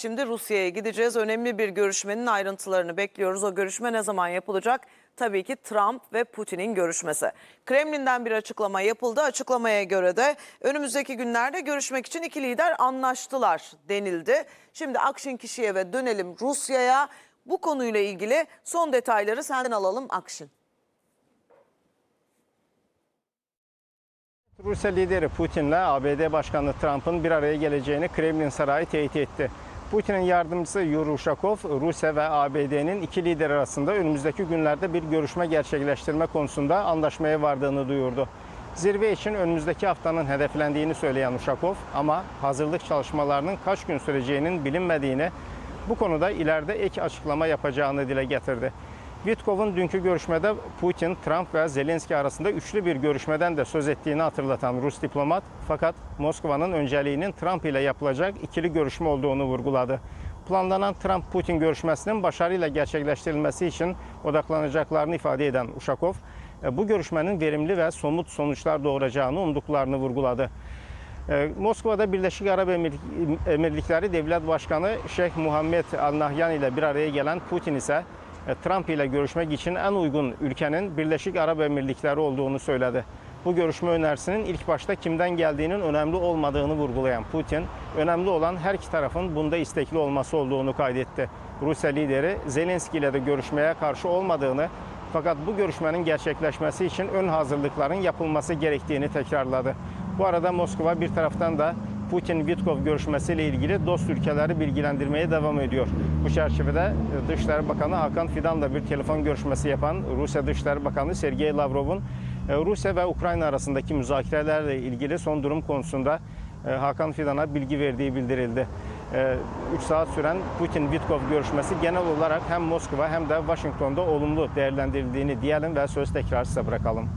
Şimdi Rusya'ya gideceğiz. Önemli bir görüşmenin ayrıntılarını bekliyoruz. O görüşme ne zaman yapılacak? Tabii ki Trump ve Putin'in görüşmesi. Kremlin'den bir açıklama yapıldı. Açıklamaya göre de önümüzdeki günlerde görüşmek için iki lider anlaştılar denildi. Şimdi Akşin Kişiyev'e dönelim Rusya'ya. Bu konuyla ilgili son detayları senden alalım Akşin. Rusya lideri Putin'le ABD Başkanı Trump'ın bir araya geleceğini Kremlin Sarayı teyit etti. Putin'in yardımcısı Yuri Ushakov, Rusya ve ABD'nin iki lider arasında önümüzdeki günlerde bir görüşme gerçekleştirme konusunda anlaşmaya vardığını duyurdu. Zirve için önümüzdeki haftanın hedeflendiğini söyleyen Ushakov ama hazırlık çalışmalarının kaç gün süreceğinin bilinmediğini, bu konuda ileride ek açıklama yapacağını dile getirdi. Witkov'un dünkü görüşmede Putin, Trump ve Zelenski arasında üçlü bir görüşmeden de söz ettiğini hatırlatan Rus diplomat fakat Moskova'nın önceliğinin Trump ile yapılacak ikili görüşme olduğunu vurguladı. Planlanan Trump-Putin görüşmesinin başarıyla gerçekleştirilmesi için odaklanacaklarını ifade eden Uşakov, e, bu görüşmenin verimli ve somut sonuçlar doğuracağını umduklarını vurguladı. Ee, Moskova'da Birleşik Arap Emirlik- Emirlikleri Devlet Başkanı Şeyh Muhammed Al Nahyan ile bir araya gelen Putin ise e, Trump ile görüşmek için en uygun ülkenin Birleşik Arap Emirlikleri olduğunu söyledi. Bu görüşme önerisinin ilk başta kimden geldiğinin önemli olmadığını vurgulayan Putin, önemli olan her iki tarafın bunda istekli olması olduğunu kaydetti. Rusya lideri Zelenski ile de görüşmeye karşı olmadığını fakat bu görüşmenin gerçekleşmesi için ön hazırlıkların yapılması gerektiğini tekrarladı. Bu arada Moskova bir taraftan da Putin-Vitkov görüşmesiyle ilgili dost ülkeleri bilgilendirmeye devam ediyor. Bu çerçevede e, Dışişleri Bakanı Hakan Fidan'la bir telefon görüşmesi yapan Rusya Dışişleri Bakanı Sergey Lavrov'un e, Rusya ve Ukrayna arasındaki müzakerelerle ilgili son durum konusunda e, Hakan Fidan'a bilgi verdiği bildirildi. 3 saat süren Putin-Vitkov görüşmesi genel olarak hem Moskova hem de Washington'da olumlu değerlendirildiğini diyelim ve söz tekrar size bırakalım.